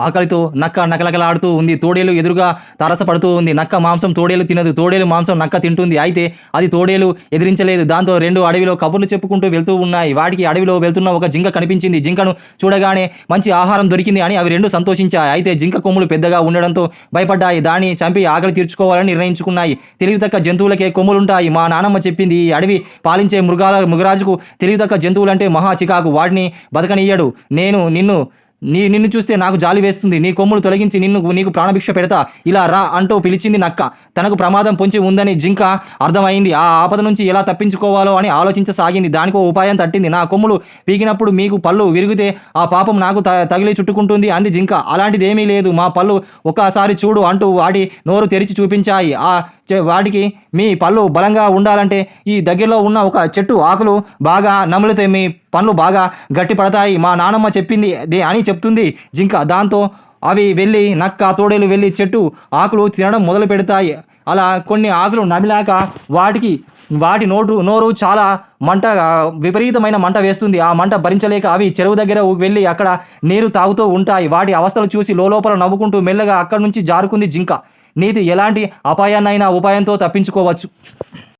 ఆకలితో నక్క నకలకలాడుతూ ఉంది. తోడేలు ఎదురుగా తారసపడుతూ ఉంది. నక్క మాంసం తోడేలు తినదు. తోడేలు మాంసం నక్క తింటుంది. అయితే అది తోడేలు ఎదిరించలేదు. దాంతో రెండు అడవిలో కబుర్లు చెప్పుకుంటూ వెళ్తూ ఉన్నాయి. వాటికి అడవిలో వెళ్తున్న ఒక జింక కనిపించింది. జింకను చూడగానే మంచి ఆహారం దొరికింది అని అవి రెండు సంతోషించాయి. అయితే జింక కొమ్ములు పెద్దగా ఉండడంతో భయపడ్డాయి. దాన్ని చంపి ఆకలి తీర్చుకోవాలని నిర్ణయించుకున్నాయి. తెలివితక్క జంతువులకే కొమ్ములుంటాయి. మా నానమ్మ చెప్పింది. ఈ అడవి పాలించే మృగాల మృగరాజుకు తెలివితక్క జంతువులంటే మహా చికాకు. వాటిని బతకనియ్యడు. నేను నిన్ను నీ నిన్ను చూస్తే నాకు జాలి వేస్తుంది. నీ కొమ్ములు తొలగించి నిన్ను నీకు ప్రాణభిక్ష పెడతా. ఇలా రా అంటూ పిలిచింది నక్క. తనకు ప్రమాదం పొంచి ఉందని జింక అర్థమైంది. ఆ ఆపద నుంచి ఎలా తప్పించుకోవాలో అని ఆలోచించసాగింది. దానికి ఉపాయం తట్టింది. నా కొమ్ములు పీకినప్పుడు మీకు పళ్ళు విరిగితే ఆ పాపం నాకు తగిలి చుట్టుకుంటుంది అంది జింక. అలాంటిదేమీ లేదు. మా పళ్ళు ఒక్కసారి చూడు అంటూ వాటి నోరు తెరిచి చూపించాయి. ఆ వాటికి మీ పళ్ళు బలంగా ఉండాలంటే ఈ దగ్గరలో ఉన్న ఒక చెట్టు ఆకులు బాగా నమిలితే మీ పండ్లు బాగా గట్టి పడతాయి మా నానమ్మ చెప్పింది అని చెప్తుంది. జింక దాంతో అవి వెళ్ళి నక్క తోడేలు వెళ్ళి చెట్టు ఆకులు తినడం మొదలు పెడతాయి. అలా కొన్ని ఆకులు నమిలాక వాటికి వాటి నోటు నోరు చాలా మంట విపరీతమైన మంట వేస్తుంది. ఆ మంట భరించలేక అవి చెరువు దగ్గర వెళ్ళి అక్కడ నీరు తాగుతూ ఉంటాయి. వాటి అవస్థలు చూసి లోపల నవ్వుకుంటూ మెల్లగా అక్కడి నుంచి జారుకుంది జింక. నీది ఎలాంటి అపాయాన్నైనా ఉపాయంతో తప్పించుకోవచ్చు.